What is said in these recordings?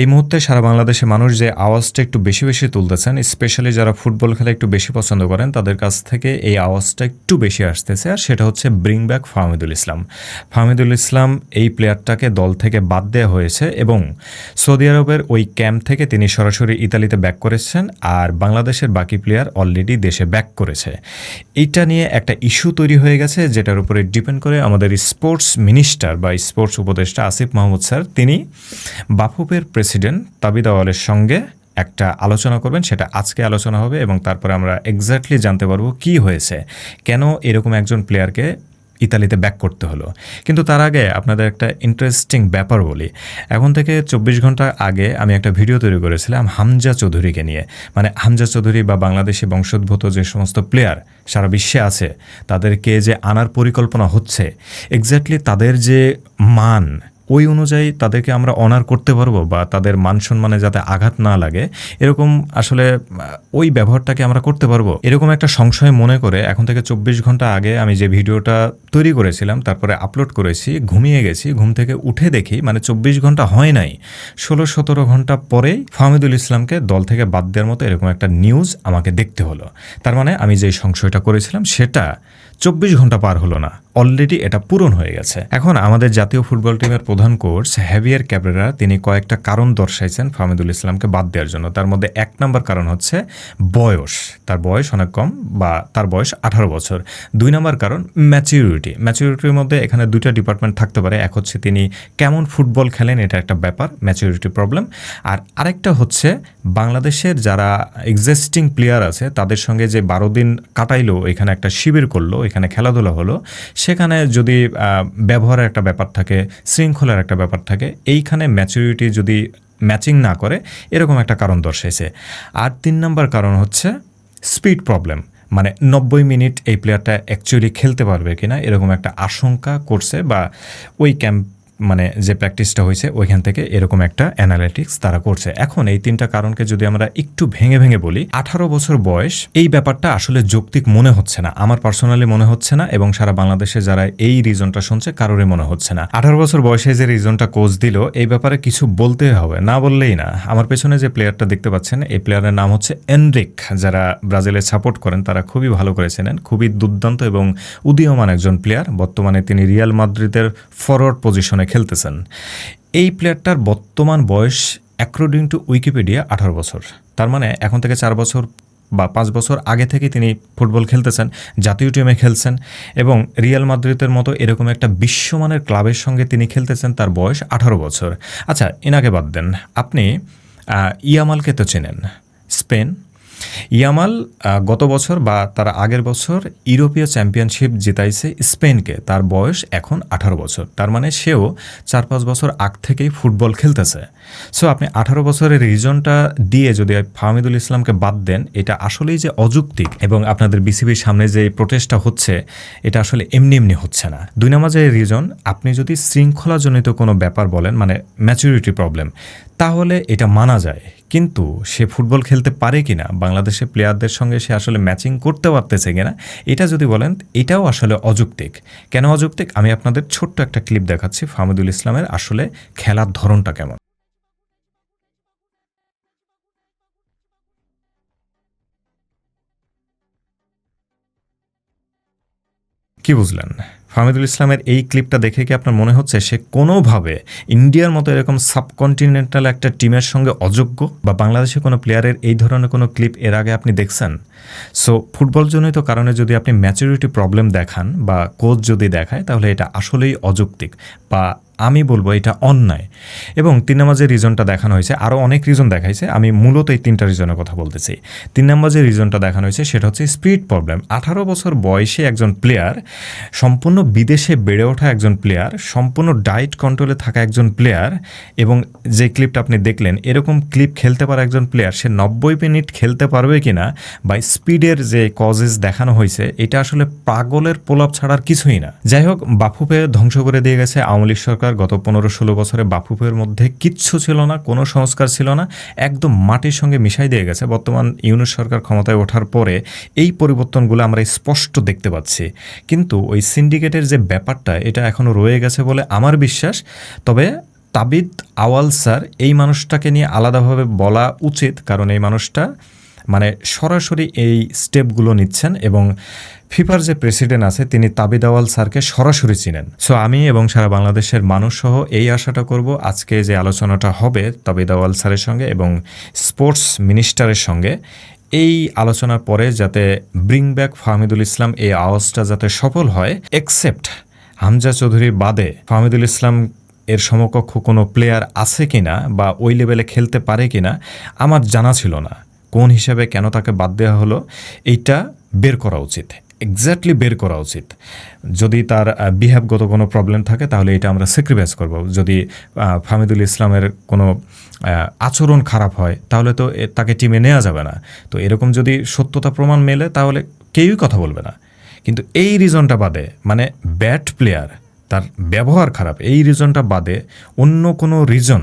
এই মুহূর্তে সারা বাংলাদেশে মানুষ যে আওয়াজটা একটু বেশি বেশি তুলতেছেন স্পেশালি যারা ফুটবল খেলা একটু বেশি পছন্দ করেন, তাদের কাছ থেকে এই আওয়াজটা একটু বেশি আসতেছে, আর সেটা হচ্ছে ব্রিং ব্যাক ফাহমিদুল ইসলাম। ফাহমিদুল ইসলাম এই প্লেয়ারটাকে দল থেকে বাদ দেওয়া হয়েছে এবং সৌদি আরবের ওই ক্যাম্প থেকে তিনি সরাসরি ইতালিতে ব্যাক করেছেন, আর বাংলাদেশের বাকি প্লেয়ার অলরেডি দেশে ব্যাক করেছে। এইটা নিয়ে একটা ইস্যু তৈরি হয়ে গেছে, যেটার উপরে ডিপেন্ড করে আমাদের স্পোর্টস মিনিস্টার বা স্পোর্টস উপদেষ্টা আসিফ মাহমুদ স্যার, তিনি বাফুফের প্রেসিডেন্ট তাবিদ আওয়ালের সঙ্গে একটা আলোচনা করবেন, সেটা আজকে আলোচনা হবে এবং তারপরে আমরা এক্স্যাক্টলি জানতে পারব কি হয়েছে, কেন এরকম একজন প্লেয়ারকে ইতালিতে ব্যাক করতে হলো। কিন্তু তার আগে আপনাদের একটা ইন্টারেস্টিং ব্যাপার বলি। এখন থেকে চব্বিশ ঘণ্টা আগে আমি একটা ভিডিও তৈরি করেছিলাম হামজা চৌধুরীকে নিয়ে। মানে হামজা চৌধুরী বা বাংলাদেশি বংশোদ্ভূত যে সমস্ত প্লেয়ার সারা বিশ্বে আছে, তাদেরকে যে আনার পরিকল্পনা হচ্ছে এক্স্যাক্টলি তাদের যে মান ওই অনুযায়ী তাদেরকে আমরা অনার করতে পারব বা তাদের মান সম্মানে যাতে আঘাত না লাগে। এরকম আসলে ওই ব্যবহারটাকে আমরা করতে পারব। এরকম একটা সংশয় মনে করে এখন থেকে চব্বিশ ঘণ্টা আগে আমি যে ভিডিওটা তৈরি করেছিলাম, তারপরে আপলোড করেছি, ঘুমিয়ে গেছি, ঘুম থেকে উঠে দেখি মানে চব্বিশ ঘণ্টা হয় নাই, ষোলো সতেরো ঘণ্টা পরেই ফাহমিদুল ইসলামকে দল থেকে বাদ দেওয়ার মতো এরকম একটা নিউজ আমাকে দেখতে হলো। তার মানে আমি যে সংশয়টা করেছিলাম, সেটা চব্বিশ ঘণ্টা পার হলো না। অলরেডি এটা পূরণ হয়ে গেছে। এখন আমাদের জাতীয় ফুটবল টিমের প্রধান কোচ হ্যাভিয়ার ক্যাবরেরা তিনি কয়েকটা কারণ দর্শাইছেন ফাহমিদুল ইসলামকে বাদ দেওয়ার জন্য। তার মধ্যে এক নম্বর কারণ হচ্ছে বয়স। তার বয়স অনেক কম বা তার বয়স আঠারো বছর। দুই নম্বর কারণ ম্যাচিউরিটি ম্যাচিউরিটির মধ্যে এখানে দুইটা ডিপার্টমেন্ট থাকতে পারে। এক হচ্ছে তিনি কেমন ফুটবল খেলেন, এটা একটা ব্যাপার ম্যাচিউরিটি প্রবলেম আর আরেকটা হচ্ছে বাংলাদেশের যারা এক্সিস্টিং প্লেয়ার আছে, তাদের সঙ্গে যে বারো দিন কাটাইলো, এখানে একটা শিবির করল এখানে খেলাধুলা হলো, সেখানে যদি ব্যবহারের একটা ব্যাপার থাকে, শৃঙ্খলার একটা ব্যাপার থাকে, এইখানে ম্যাচুরিটি যদি ম্যাচিং না করে, এরকম একটা কারণ দর্শাইছে। আর তিন নম্বর কারণ হচ্ছে স্পিড প্রবলেম মানে নব্বই মিনিট এই প্লেয়ারটা অ্যাকচুয়ালি খেলতে পারবে কিনা, এরকম একটা আশঙ্কা করছে বা ওই ক্যাম্প মানে যে প্র্যাকটিসটা হয়েছে, ওইখান থেকে এরকম একটা অ্যানালিটিক্স তারা করছে। এখন এই তিনটা কারণকে যদি আমরা একটু ভেঙে ভেঙে বলি, আঠারো বছর বয়স, এই ব্যাপারটা আসলে যৌক্তিক মনে হচ্ছে না। আমার পার্সোনালি মনে হচ্ছে না এবং সারা বাংলাদেশে যারা এই রিজনটা শুনছে, কারোরই মনে হচ্ছে না। আঠারো বছর বয়সে যে রিজনটা কোচ দিল, এই ব্যাপারে কিছু বলতে হবে, না বললেই না। আমার পেছনে যে প্লেয়ারটা দেখতে পাচ্ছেন, এই প্লেয়ারের নাম হচ্ছে এনরিক যারা ব্রাজিলের সাপোর্ট করেন, তারা খুবই ভালো করে চেনেন। খুবই দুর্দান্ত এবং উদীয়মান একজন প্লেয়ার বর্তমানে তিনি রিয়াল মাদ্রিদের ফরওয়ার্ড পজিশনে খেলতেছেন। এই প্লেয়ারটার বর্তমান বয়স অ্যাকর্ডিং টু উইকিপিডিয়া আঠারো বছর। তার মানে এখন থেকে চার বছর বা পাঁচ বছর আগে থেকে তিনি ফুটবল খেলতেছেন, জাতীয় টিমে খেলছেন এবং রিয়াল মাদ্রিদের মতো এরকম একটা বিশ্বমানের ক্লাবের সঙ্গে তিনি খেলতেছেন তার বয়স আঠারো বছর। আচ্ছা এনাকে বাদ দেন। আপনি ইয়ামালকে তো চেনেন। স্পেন ইয়ামাল গত বছর বা তার আগের বছর ইউরোপীয় চ্যাম্পিয়নশিপ জিতাইছে স্পেনকে। তার বয়স এখন আঠারো বছর। তার মানে সেও চার পাঁচ বছর আগ থেকেই ফুটবল খেলতেছে। সো আপনি আঠারো বছরের রিজনটা দিয়ে যদি ফাহমিদুল ইসলামকে বাদ দেন, এটা আসলেই যে অযৌক্তিক এবং আপনাদের বিসিবির সামনে যে প্রোটেস্টটা হচ্ছে, এটা আসলে এমনি এমনি হচ্ছে না। দুই নম্বরের রিজন, আপনি যদি শৃঙ্খলাজনিত কোনো ব্যাপার বলেন মানে ম্যাচুরিটি প্রবলেম তাহলে এটা মানা যায়। কিন্তু সে ফুটবল খেলতে পারে কি না বাংলাদেশের প্লেয়ারদের সঙ্গে সে আসলে ম্যাচিং করতে পারতেছে কিনা, এটা যদি বলেন, এটাও আসলে অযৌক্তিক। কেন অযৌক্তিক? আমি আপনাদের ছোট্ট একটা ক্লিপ দেখাচ্ছি, ফাহমিদুল ইসলামের আসলে খেলার ধরনটা কেমন। কি বুঝলেন? ফাহমিদুল ইসলামের এই ক্লিপটা দেখে কি আপনার মনে হচ্ছে সে কোনোভাবে ইন্ডিয়ার মতো এরকম সাবকন্টিনেন্টাল একটা টিমের সঙ্গে অযোগ্য? বা বাংলাদেশে কোনো প্লেয়ারের এই ধরনের কোনো ক্লিপ এর আগে আপনি দেখছেন? সো ফুটবলজনিত কারণে যদি আপনি ম্যাচুরিটি প্রবলেম দেখান বা কোচ যদি দেখায়, তাহলে এটা আসলেই অযৌক্তিক। বা আমি বলব এটা অন্যায়। এবং তিন নম্বর যে রিজনটা দেখানো হয়েছে আরও অনেক রিজন দেখাইছে, আমি মূলত এই তিনটা রিজনের কথা বলতেছি। তিন নম্বর যে রিজনটা দেখানো হয়েছে, সেটা হচ্ছে স্পিড প্রবলেম আঠারো বছর বয়সে একজন প্লেয়ার সম্পূর্ণ বিদেশে বেড়ে ওঠা একজন প্লেয়ার সম্পূর্ণ ডায়েট কন্ট্রোলে থাকা একজন প্লেয়ার এবং যে ক্লিপটা আপনি দেখলেন, এরকম ক্লিপ খেলতে পারা একজন প্লেয়ার সে নব্বই মিনিট খেলতে পারবে কি না বা স্পিডের যে কজেস দেখানো হয়েছে, এটা আসলে পাগলের পোলাপ ছাড়ার কিছুই না। যাই হোক বাফুপে ধ্বংস করে দিয়ে গেছে আওয়ামী লীগ সরকার গত পনেরো ষোলো বছরে বাফুফের মধ্যে কিচ্ছু ছিল না, কোনো সংস্কার ছিল না, একদম মাটির সঙ্গে মিশাই দিয়ে গেছে। বর্তমান ইউনুস সরকার ক্ষমতায় ওঠার পরে এই পরিবর্তনগুলো আমরা স্পষ্ট দেখতে পাচ্ছি। কিন্তু ওই সিন্ডিকেটের যে ব্যাপারটা, এটা এখনও রয়ে গেছে বলে আমার বিশ্বাস। তবে তাবিদ আওয়াল স্যার এই মানুষটাকে নিয়ে আলাদাভাবে বলা উচিত, কারণ এই মানুষটা মানে সরাসরি এই স্টেপগুলো নিচ্ছেন এবং ফিফার যে প্রেসিডেন্ট আছে, তিনি তাবিদাওয়াল স্যারকে সরাসরি চিনেন। সো আমি এবং সারা বাংলাদেশের মানুষ সহ এই আশাটা করব, আজকে যে আলোচনাটা হবে তাবিদাওয়াল স্যারের সঙ্গে এবং স্পোর্টস মিনিস্টারের সঙ্গে, এই আলোচনার পরে যাতে ব্রিং ব্যাক ফাহমিদুল ইসলাম এই আওয়াজটা যাতে সফল হয় এক্সেপ্ট হামজা চৌধুরী বাদে ফাহমিদুল ইসলাম এর সমকক্ষ কোনো প্লেয়ার আছে কিনা বা ওই লেভেলে খেলতে পারে কিনা, আমার জানা ছিল না। কোন হিসাবে কেন তাকে বাদ দেওয়া হলো এইটা বের করা উচিত। এক্স্যাক্টলি বের করা উচিত। যদি তার বিহেভগত কোনো প্রবলেম থাকে তাহলে এটা আমরা স্যাক্রিফাইস করব। যদি আহ, ফাহমিদুল ইসলামের কোনো আচরণ খারাপ হয় তাহলে তো তাকে টিমে নেওয়া যাবে না। তো এরকম যদি সত্যতা প্রমাণ মেলে তাহলে কেউই কথা বলবে না। কিন্তু এই রিজনটা বাদে মানে ব্যাট প্লেয়ার তার ব্যবহার খারাপ এই রিজনটা বাদে অন্য কোনো রিজন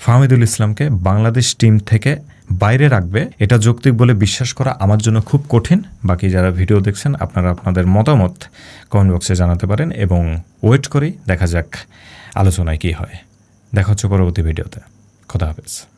ফাহমিদুল ইসলামকে বাংলাদেশ টিম থেকে বাইরে রাখবে, এটা যৌক্তিক বলে বিশ্বাস করা আমার জন্য খুব কঠিন। বাকি যারা ভিডিও দেখছেন, আপনারা আপনাদের মতামত কমেন্ট বক্সে জানাতে পারেন এবং ওয়েট করি দেখা যাক আলোচনায় কী হয়। দেখা হচ্ছে পরবর্তী ভিডিওতে। খোদা হাফেজ।